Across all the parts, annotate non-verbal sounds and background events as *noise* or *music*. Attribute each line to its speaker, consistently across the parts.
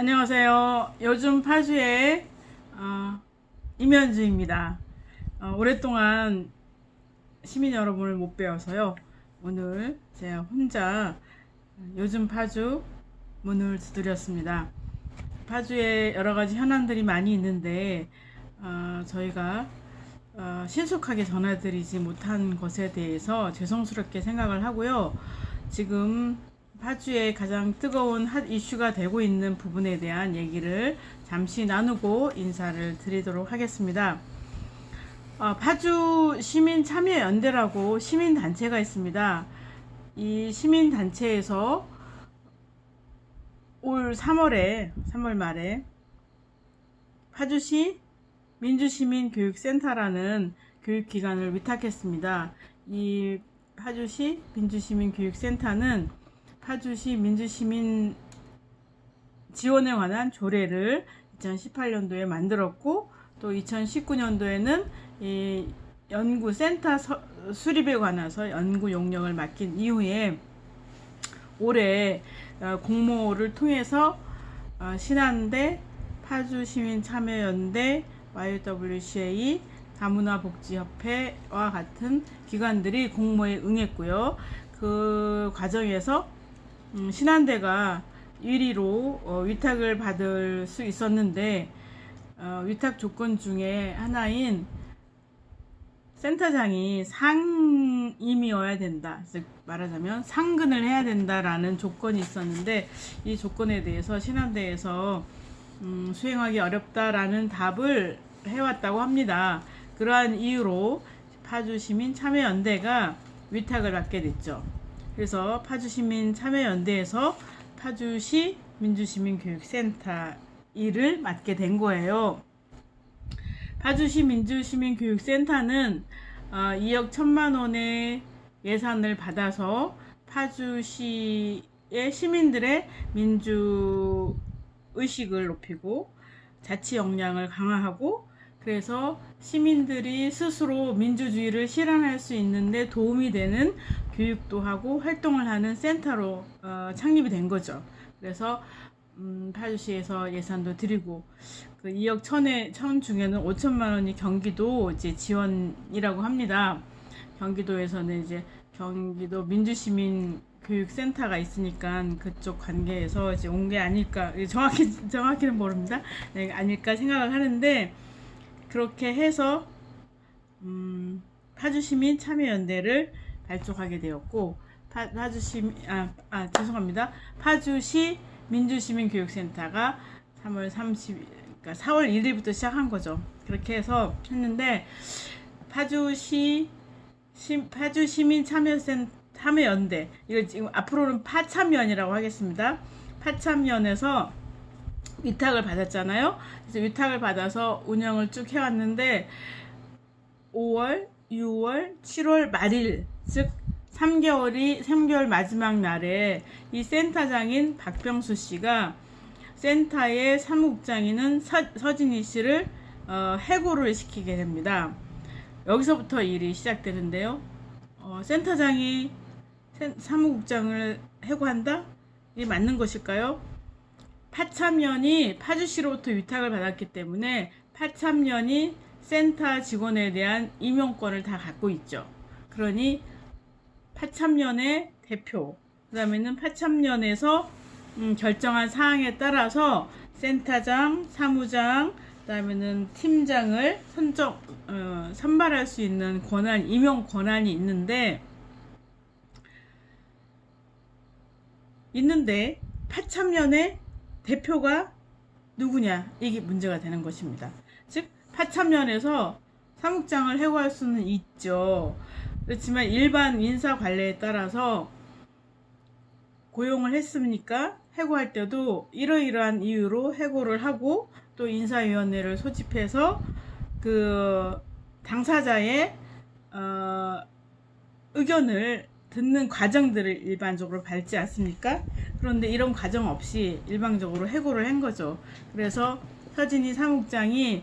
Speaker 1: 안녕하세요. 요즘 파주의 어, 임현주입니다. 어, 오랫동안 시민 여러분을 못 뵈어서요. 오늘 제가 혼자 요즘 파주 문을 두드렸습니다. 파주에 여러 가지 현안들이 많이 있는데 어, 저희가 어, 신속하게 전화드리지 못한 것에 대해서 죄송스럽게 생각을 하고요. 지금 파주에 가장 뜨거운 핫 이슈가 되고 있는 부분에 대한 얘기를 잠시 나누고 인사를 드리도록 하겠습니다. 어, 파주 시민 참여 연대라고 시민 단체가 있습니다. 이 시민 단체에서 올 3월에, 3월 말에 파주시 민주시민교육센터라는 교육기관을 위탁했습니다. 이 파주시 민주시민교육센터는 파주시 민주시민 지원에 관한 조례를 2018년도에 만들었고 또 2019년도에는 이 연구센터 서- 수립에 관해서 연구 용역을 맡긴 이후에 올해 어, 공모를 통해서 어, 신한대, 파주시민참여연대, YWCA, 다문화복지협회와 같은 기관들이 공모에 응했고요. 그 과정에서 음, 신한대가 1위로 어, 위탁을 받을 수 있었는데 어, 위탁 조건 중에 하나인 센터장이 상임이어야 된다. 즉 말하자면 상근을 해야 된다라는 조건이 있었는데 이 조건에 대해서 신한대에서 음, 수행하기 어렵다라는 답을 해왔다고 합니다. 그러한 이유로 파주시민 참여연대가 위탁을 받게 됐죠. 그래서 파주시민 참여연대에서 파주시 민주시민교육센터 일을 맡게 된 거예요. 파주시 민주시민교육센터는 어, 2억 1천만 원의 예산을 받아서 파주시의 시민들의 민주 의식을 높이고 자치 역량을 강화하고 그래서 시민들이 스스로 민주주의를 실현할 수 있는데 도움이 되는 교육도 하고 활동을 하는 센터로 어, 창립이 된 거죠. 그래서 음, 파주시에서 예산도 드리고 그 2억 천에 천 중에는 5천만 원이 경기도 이제 지원이라고 합니다. 경기도에서는 이제 경기도 민주시민 교육센터가 있으니까 그쪽 관계에서 이제 온 게 아닐까 정확히 *laughs* 정확히는 모릅니다. 네, 아닐까 생각을 하는데 그렇게 해서 음, 파주시민 참여연대를 발족하게 되었고 파, 파주시 아, 아 죄송합니다. 파주시 민주시민교육센터가 3월 30 그러니까 4월 1일부터 시작한 거죠. 그렇게 해서 했는데 파주시 시, 파주 시민 참여센 참여연대 이거 지금 앞으로는 파참연이라고 하겠습니다. 파참연에서 위탁을 받았잖아요. 그래서 위탁을 받아서 운영을 쭉 해왔는데 5월, 6월, 7월 말일 즉 3개월이 3개월 마지막 날에 이 센터장인 박병수 씨가 센터의 사무국장이는 서, 서진희 씨를 어, 해고를 시키게 됩니다. 여기서부터 일이 시작되는데요. 어, 센터장이 센- 사무국장을 해고한다? 이게 맞는 것일까요? 파참연이 파주시로부터 위탁을 받았기 때문에 파참연이 센터 직원에 대한 임용권을 다 갖고 있죠. 그러니 파참연의 대표, 그 다음에는 파참연에서 음, 결정한 사항에 따라서 센터장, 사무장, 그 다음에는 팀장을 선정 어, 선발할 수 있는 권한, 임용 권한이 있는데 있는데 파참연의 대표가 누구냐 이게 문제가 되는 것입니다. 즉 파참연에서 사무장을 해고할 수는 있죠. 그렇지만 일반 인사 관례에 따라서 고용을 했습니까? 해고할 때도 이러이러한 이유로 해고를 하고 또 인사위원회를 소집해서 그 당사자의 어, 의견을 듣는 과정들을 일반적으로 밟지 않습니까? 그런데 이런 과정 없이 일방적으로 해고를 한 거죠. 그래서 서진희 사무국장이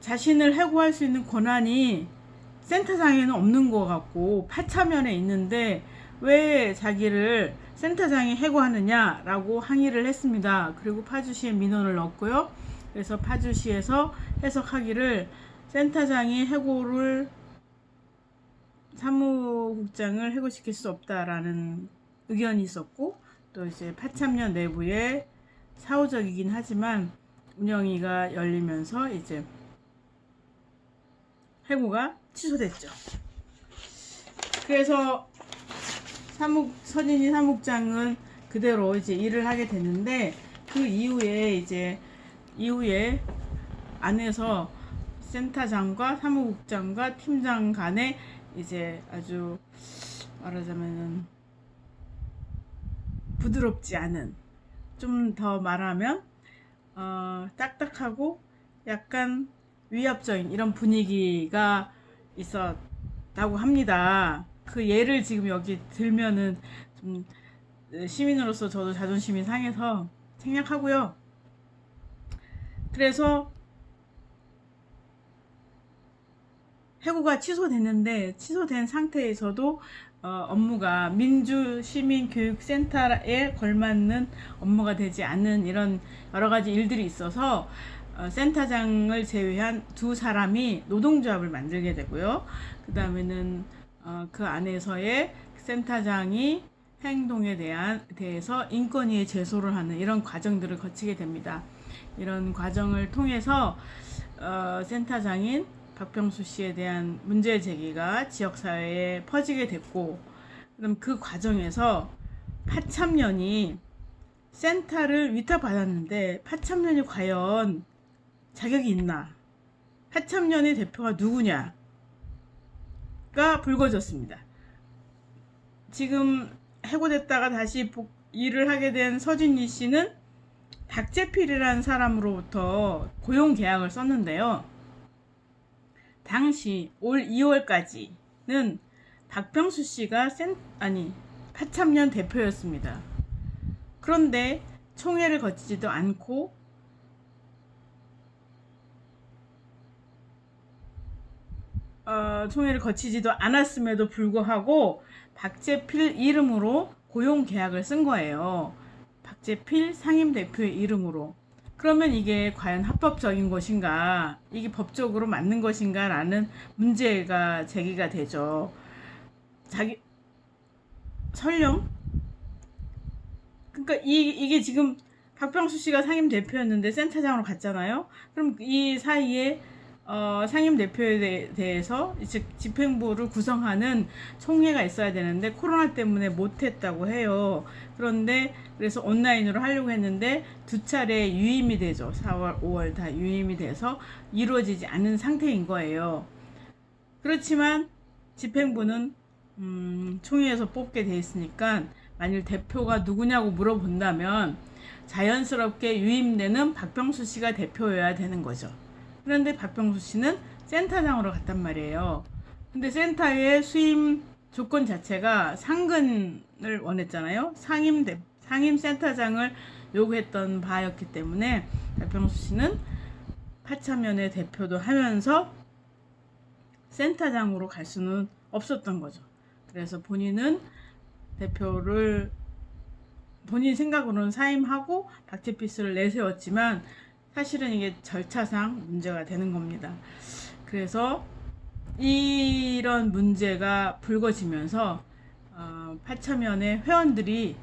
Speaker 1: 자신을 해고할 수 있는 권한이 센터장에는 없는 것 같고 파차면에 있는데 왜 자기를 센터장이 해고하느냐라고 항의를 했습니다. 그리고 파주시에 민원을 넣었고요. 그래서 파주시에서 해석하기를 센터장이 해고를 사무국장을 해고시킬 수 없다라는 의견이 있었고 또 이제 파참년 내부에 사후적이긴 하지만 운영위가 열리면서 이제 해고가 취소됐죠. 그래서 사묵 선인이 사묵장은 그대로 이제 일을 하게 되는데 그 이후에 이제 이후에 안에서 센터장과 사무국장과 팀장 간에 이제 아주 말하자면은 부드럽지 않은 좀 더 말하면 어, 딱딱하고 약간 위압적인 이런 분위기가 있었다고 합니다. 그 예를 지금 여기 들면은 좀 시민으로서 저도 자존심이 상해서 생략하고요. 그래서 해고가 취소됐는데 취소된 상태에서도 어, 업무가 민주시민교육센터에 걸맞는 업무가 되지 않는 이런 여러 가지 일들이 있어서 어, 센터장을 제외한 두 사람이 노동조합을 만들게 되고요. 그 다음에는 어, 그 안에서의 센터장이 행동에 대한 대해서 인권위에 제소를 하는 이런 과정들을 거치게 됩니다. 이런 과정을 통해서 어, 센터장인 박병수 씨에 대한 문제 제기가 지역사회에 퍼지게 됐고, 그럼 그 과정에서 파참년이 센터를 위탁받았는데 파참년이 과연 자격이 있나? 파참년의 대표가 누구냐? 가 불거졌습니다. 지금 해고됐다가 다시 복, 일을 하게 된 서진희 씨는 박재필이라는 사람으로부터 고용 계약을 썼는데요. 당시 올 2월까지는 박병수 씨가 센 아니 파참년 대표였습니다. 그런데 총회를 거치지도 않고 어, 총회를 거치지도 않았음에도 불구하고 박재필 이름으로 고용 계약을 쓴 거예요. 박재필 상임 대표의 이름으로. 그러면 이게 과연 합법적인 것인가, 이게 법적으로 맞는 것인가 라는 문제가 제기가 되죠. 자기 설령 그러니까 이 이게 지금 박병수 씨가 상임 대표였는데 센터장으로 갔잖아요. 그럼 이 사이에 어, 상임 대표에 대- 대해서 즉 집행부를 구성하는 총회가 있어야 되는데 코로나 때문에 못했다고 해요. 그런데 그래서 온라인으로 하려고 했는데 두 차례 유임이 되죠. 4월, 5월 다 유임이 돼서 이루어지지 않은 상태인 거예요. 그렇지만 집행부는 음, 총회에서 뽑게 돼 있으니까 만일 대표가 누구냐고 물어본다면 자연스럽게 유임되는 박병수 씨가 대표여야 되는 거죠. 그런데 박병수 씨는 센터장으로 갔단 말이에요. 근데 센터의 수임 조건 자체가 상근을 원했잖아요. 상임 대, 상임 센터장을 요구했던 바였기 때문에 박병수 씨는 파차면의 대표도 하면서 센터장으로 갈 수는 없었던 거죠. 그래서 본인은 대표를 본인 생각으로는 사임하고 박제피스를 내세웠지만 사실은 이게 절차상 문제가 되는 겁니다. 그래서 이런 문제가 불거지면서 어, 파차면의 회원들이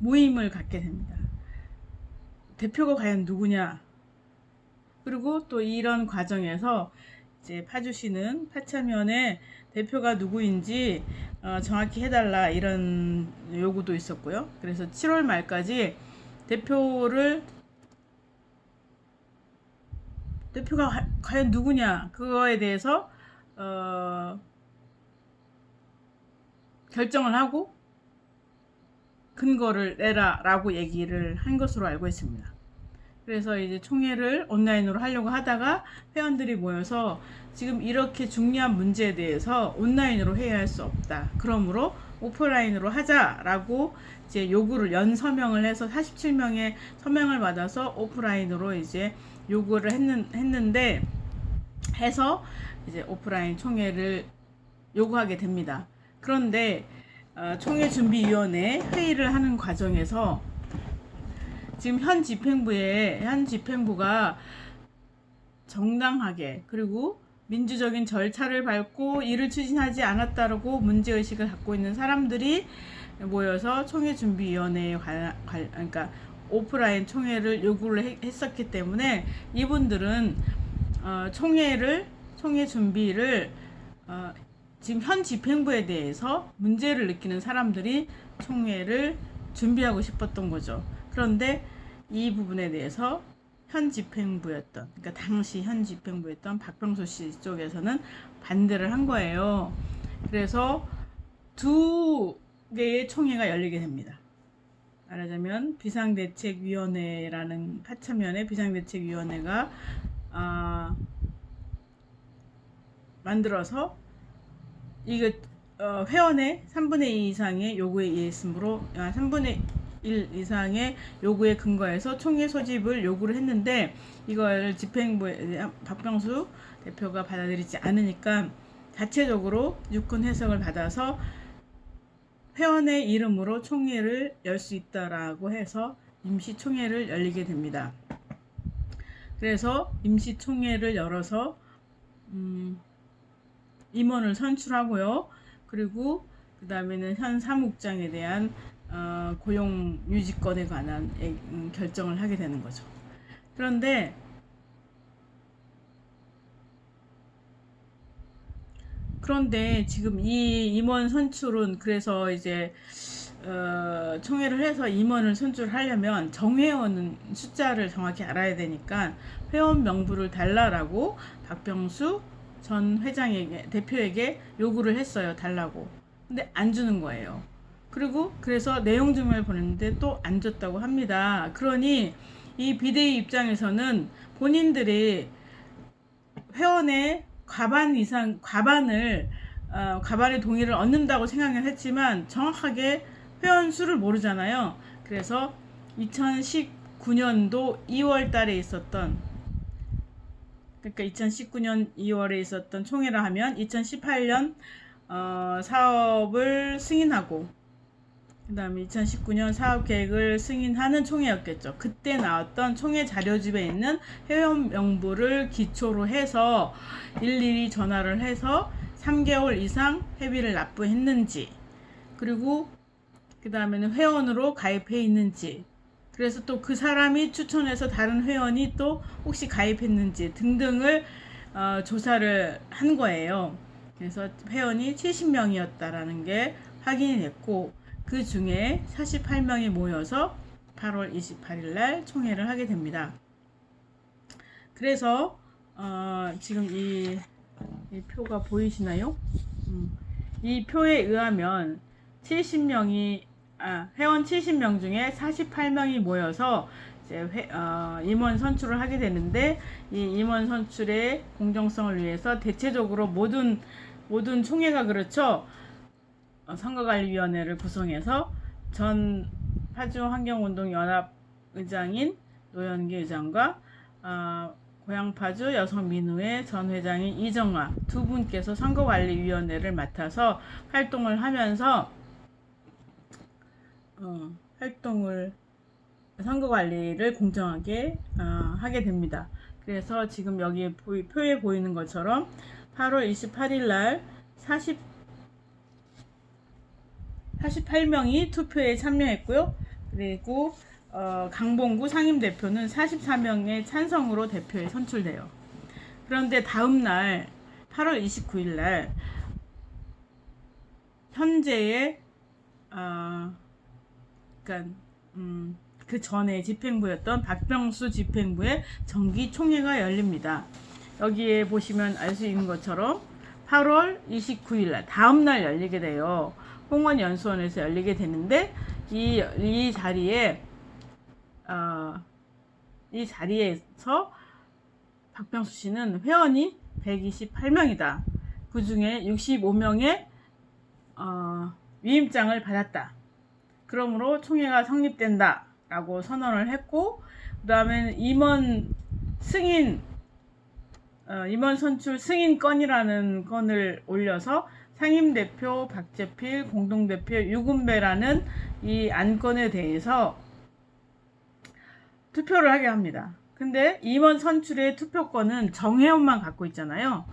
Speaker 1: 모임을 갖게 됩니다. 대표가 과연 누구냐? 그리고 또 이런 과정에서 이제 파주시는 파차면의 대표가 누구인지 어, 정확히 해달라 이런 요구도 있었고요. 그래서 7월 말까지 대표를 대표가 과- 과연 누구냐 그거에 대해서 어, 결정을 하고 근거를 내라라고 얘기를 한 것으로 알고 있습니다. 그래서 이제 총회를 온라인으로 하려고 하다가 회원들이 모여서 지금 이렇게 중요한 문제에 대해서 온라인으로 회의할 수 없다. 그러므로 오프라인으로 하자라고 이제 요구를 연 서명을 해서 47명의 서명을 받아서 오프라인으로 이제 요구를 했는, 했는데 해서 이제 오프라인 총회를 요구하게 됩니다. 그런데 어, 총회 준비위원회 회의를 하는 과정에서 지금 현 집행부에 현 집행부가 정당하게 그리고 민주적인 절차를 밟고 이를 추진하지 않았다고 문제의식을 갖고 있는 사람들이 모여서 총회 준비위원회에 관, 관, 그러니까 오프라인 총회를 요구를 해- 했었기 때문에 이분들은 어, 총회를 총회 준비를 어, 지금 현 집행부에 대해서 문제를 느끼는 사람들이 총회를 준비하고 싶었던 거죠. 그런데 이 부분에 대해서 현 집행부였던, 그러니까 당시 현 집행부였던 박병수 씨 쪽에서는 반대를 한 거예요. 그래서 두 개의 총회가 열리게 됩니다. 말하자면 비상대책위원회라는 파천면의 비상대책위원회가 아, 만들어서 이거 어, 회원의 3분의 2 이상의 요구에 의했으므로 아, 3분의 1 이상의 요구에 근거해서 총회 소집을 요구를 했는데 이걸 집행부에 박병수 대표가 받아들이지 않으니까 자체적으로 유권 해석을 받아서 회원의 이름으로 총회를 열 수 있다라고 해서 임시 총회를 열리게 됩니다. 그래서 임시 총회를 열어서 음, 임원을 선출하고요. 그리고 그 다음에는 현 사무국장에 대한 어, 고용 유지권에 관한 에- 음, 결정을 하게 되는 거죠. 그런데 그런데 지금 이 임원 선출은 그래서 이제 어, 총회를 해서 임원을 선출하려면 정회원은 숫자를 정확히 알아야 되니까 회원 명부를 달라라고 박병수 전 회장에게 대표에게 요구를 했어요 달라고 근데 안 주는 거예요 그리고 그래서 내용 증명을 보냈는데 또 안 줬다고 합니다 그러니 이 비대위 입장에서는 본인들이 회원의 과반 이상 과반을 어, 과반의 동의를 얻는다고 생각을 했지만 정확하게 회원 수를 모르잖아요. 그래서 2019년도 2월 달에 있었던 그러니까 2019년 2월에 있었던 총회라 하면 2018년 어, 사업을 승인하고 그 다음에 2019년 사업 계획을 승인하는 총회였겠죠. 그때 나왔던 총회 자료집에 있는 회원 명부를 기초로 해서 일일이 전화를 해서 3개월 이상 회비를 납부했는지 그리고 그 다음에는 회원으로 가입해 있는지 그래서 또 그 사람이 추천해서 다른 회원이 또 혹시 가입했는지 등등을 어, 조사를 한 거예요. 그래서 회원이 70명이었다라는 게 확인이 됐고 그 중에 48명이 모여서 8월 28일 날 총회를 하게 됩니다. 그래서 어, 지금 이, 이 표가 보이시나요? 음, 이 표에 의하면 70명이 아, 회원 70명 중에 48명이 모여서 회, 어, 임원 선출을 하게 되는데 이 임원 선출의 공정성을 위해서 대체적으로 모든 모든 총회가 그렇죠. 어, 선거관리위원회를 구성해서 전 파주 환경운동연합 의장인 노현기 의장과 어, 고양파주 여성민우회 전 회장인 이정화 두 분께서 선거관리위원회를 맡아서 활동을 하면서 어, 활동을 선거 관리를 공정하게 어, 하게 됩니다. 그래서 지금 여기 보이, 표에 보이는 것처럼 8월 28일 날 40, 48명이 투표에 참여했고요. 그리고 어, 강봉구 상임대표는 44명의 찬성으로 대표에 선출돼요. 그런데 다음 날 8월 29일 날 현재의 어, 그러니까 음, 그 전에 집행부였던 박병수 집행부의 정기 총회가 열립니다. 여기에 보시면 알 수 있는 것처럼 8월 29일 날 다음 날 열리게 돼요. 홍원 연수원에서 열리게 되는데 이, 이 자리에 어, 이 자리에서 박병수 씨는 회원이 128명이다. 그 중에 65명의 어, 위임장을 받았다. 그러므로 총회가 성립된다 라고 선언을 했고 그 다음에 임원 승인 어, 임원 선출 승인 건이라는 건을 올려서 상임대표 박재필, 공동대표 유군배라는 이 안건에 대해서 투표를 하게 합니다. 근데 임원 선출의 투표권은 정회원만 갖고 있잖아요.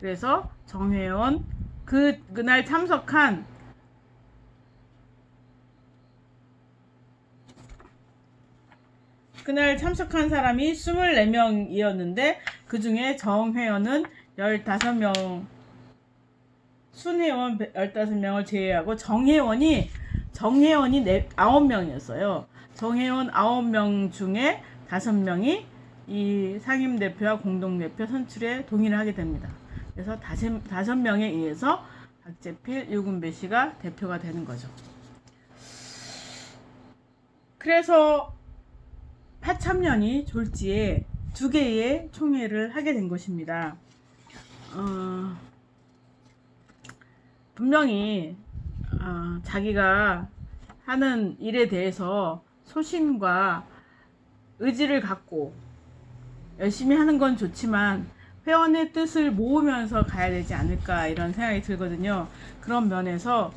Speaker 1: 그래서 정회원 그 그날 참석한 그날 참석한 사람이 24명이었는데 그 중에 정회원은 15명 순회원 15명을 제외하고 정회원이 정회원이 9명이었어요. 정회원 9명 중에 5명이 이 상임 대표와 공동 대표 선출에 동의를 하게 됩니다. 그래서 다섯, 명에 의해서 박재필, 유군배 씨가 대표가 되는 거죠. 그래서 파참년이 졸지에 두 개의 총회를 하게 된 것입니다. 어, 분명히 어, 자기가 하는 일에 대해서 소신과 의지를 갖고 열심히 하는 건 좋지만 회원의 뜻을 모으면서 가야 되지 않을까 이런 생각이 들거든요. 그런 면에서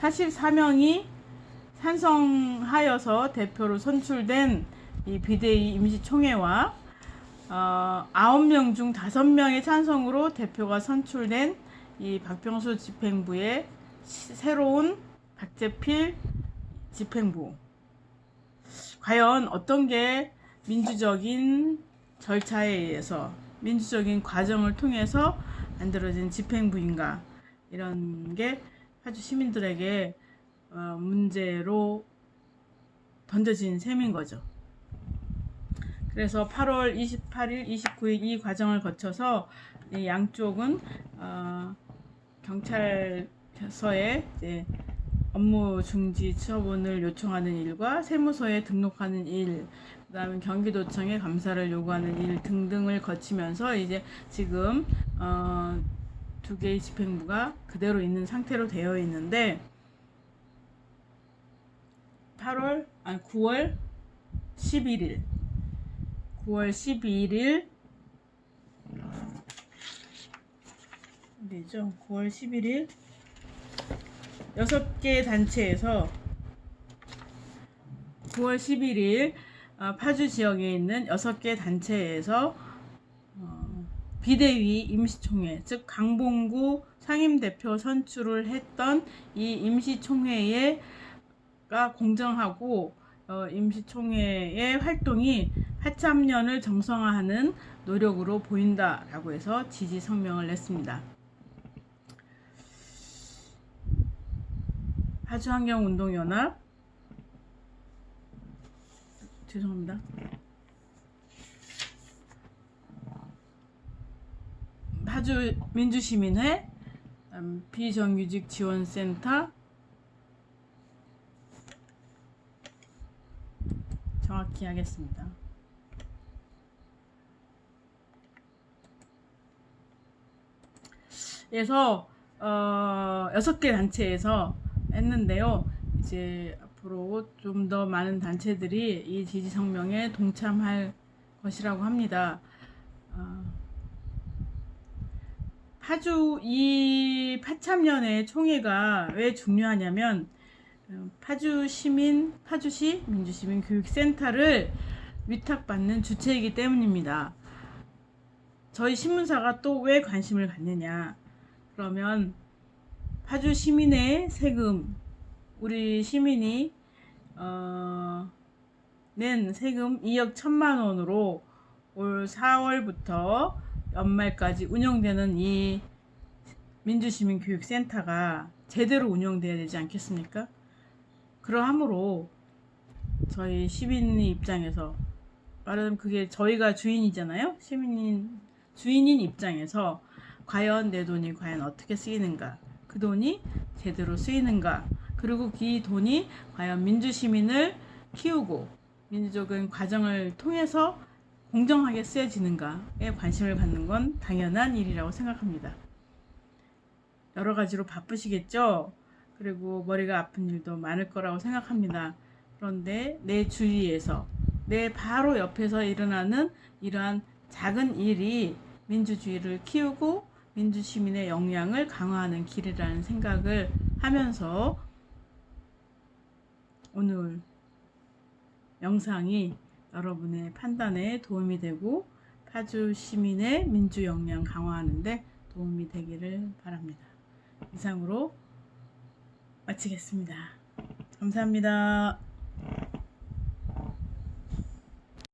Speaker 1: 44명이 찬성하여서 대표로 선출된 이 비대위 임시총회와 어, 9명 중 5명의 찬성으로 대표가 선출된 이 박병수 집행부의 시- 새로운 박재필 집행부. 과연 어떤 게 민주적인 절차에 의해서 민주적인 과정을 통해서 만들어진 집행부인가 이런 게 파주 시민들에게 어, 문제로 던져진 셈인 거죠. 그래서 8월 28일, 29일 이 과정을 거쳐서 이 양쪽은 어, 경찰서에 이제 업무 중지 처분을 요청하는 일과 세무서에 등록하는 일, 그다음에 경기도청에 감사를 요구하는 일 등등을 거치면서 이제 지금 어, 두 개의 집행부가 그대로 있는 상태로 되어 있는데 8월 아니 9월 11일 9월 12일 어디죠? 9월 11일 여섯 개 단체에서 9월 11일 어, 파주 지역에 있는 여섯 개 단체에서 어, 비대위 임시총회, 즉 강봉구 상임대표 선출을 했던 이 임시총회가 공정하고 어, 임시총회의 활동이 하참년을 정상화하는 노력으로 보인다라고 해서 지지 성명을 냈습니다. 파주환경운동연합 죄송합니다. 파주 민주시민회 음, 비정규직 지원센터 정확히 하겠습니다. 그래서 어, 여섯 개 단체에서 했는데요. 이제 앞으로 좀 더 많은 단체들이 이 지지 성명에 동참할 것이라고 합니다. 어, 파주 이 파참년의 총회가 왜 중요하냐면 어, 파주 시민 파주시 민주시민 교육센터를 위탁받는 주체이기 때문입니다. 저희 신문사가 또 왜 관심을 갖느냐? 그러면 파주 시민의 세금, 우리 시민이 어, 낸 세금 2억 1천만 원으로 올 4월부터 연말까지 운영되는 이 민주시민교육센터가 제대로 운영돼야 되지 않겠습니까? 그러함으로 저희 시민의 입장에서 말하자면 그게 저희가 주인이잖아요. 시민인 주인인 입장에서 과연 내 돈이 과연 어떻게 쓰이는가, 그 돈이 제대로 쓰이는가, 그리고 이 돈이 과연 민주시민을 키우고 민주적인 과정을 통해서 공정하게 쓰여지는가에 관심을 갖는 건 당연한 일이라고 생각합니다. 여러 가지로 바쁘시겠죠? 그리고 머리가 아픈 일도 많을 거라고 생각합니다. 그런데 내 주위에서, 내 바로 옆에서 일어나는 이러한 작은 일이 민주주의를 키우고 민주 시민의 역량을 강화하는 길이라는 생각을 하면서 오늘 영상이 여러분의 판단에 도움이 되고 파주 시민의 민주 역량 강화하는데 도움이 되기를 바랍니다. 이상으로 마치겠습니다. 감사합니다.